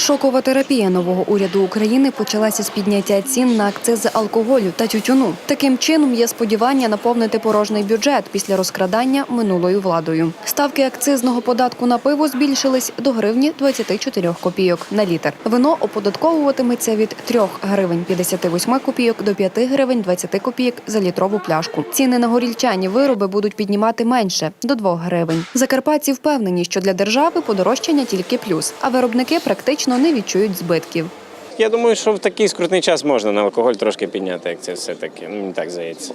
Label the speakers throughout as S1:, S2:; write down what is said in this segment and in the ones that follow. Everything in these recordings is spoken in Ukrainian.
S1: Шокова терапія нового уряду України почалася з підняття цін на акцизи алкоголю та тютюну. Таким чином є сподівання наповнити порожній бюджет після розкрадання минулою владою. Ставки акцизного податку на пиво збільшились до гривні 24 копійок на літр. Вино оподатковуватиметься від 3 гривень 58 копійок до 5 гривень 20 копійок за літрову пляшку. Ціни на горільчані вироби будуть піднімати менше до 2 гривень. Закарпатці впевнені, що для держави подорожчання тільки плюс, а виробники практично не відчують збитків.
S2: Я думаю, що в такий скрутний час можна на алкоголь трошки підняти, як це все таки. Ну, мені так здається.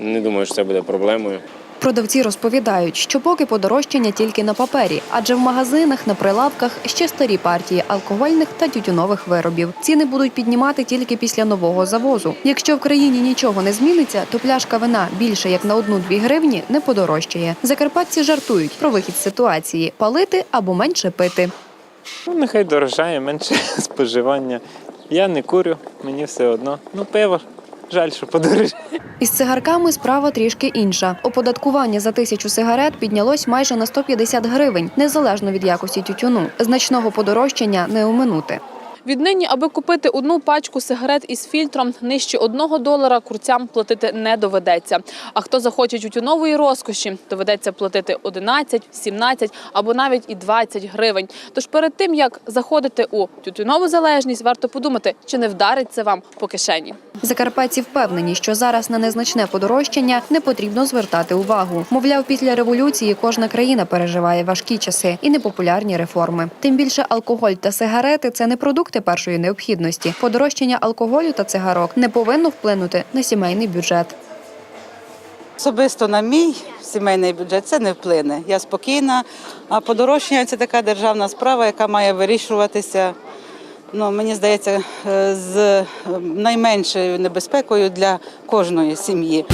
S2: Не думаю, що це буде проблемою.
S1: Продавці розповідають, що поки подорожчання тільки на папері, адже в магазинах на прилавках ще старі партії алкогольних та тютюнових виробів. Ціни будуть піднімати тільки після нового завозу. Якщо в країні нічого не зміниться, то пляшка вина більше як на 1-2 гривні не подорожчає. Закарпатці жартують про вихід з ситуації палити або менше пити.
S3: Ну, нехай дорожає, менше споживання. Я не курю, мені все одно. Ну, пиво, жаль, що подорожає.
S1: Із цигарками справа трішки інша. Оподаткування за тисячу сигарет піднялось майже на 150 гривень, незалежно від якості тютюну. Значного подорожчання не оминути.
S4: Віднині, аби купити одну пачку сигарет із фільтром, нижче одного долара курцям платити не доведеться. А хто захоче тютюнової розкоші, доведеться платити 11, 17 або навіть і 20 гривень. Тож перед тим як заходити у тютюнову залежність, варто подумати, чи не вдарить це вам по кишені.
S1: Закарпатці впевнені, що зараз на незначне подорожчання не потрібно звертати увагу. Мовляв, після революції кожна країна переживає важкі часи і непопулярні реформи. Тим більше алкоголь та сигарети це не продукти першої необхідності. Подорожчання алкоголю та цигарок не повинно вплинути на сімейний бюджет.
S5: Особисто на мій сімейний бюджет це не вплине. Я спокійна. А подорожчання це така державна справа, яка має вирішуватися. Ну, мені здається, е, з е, найменшою небезпекою для кожної сім'ї.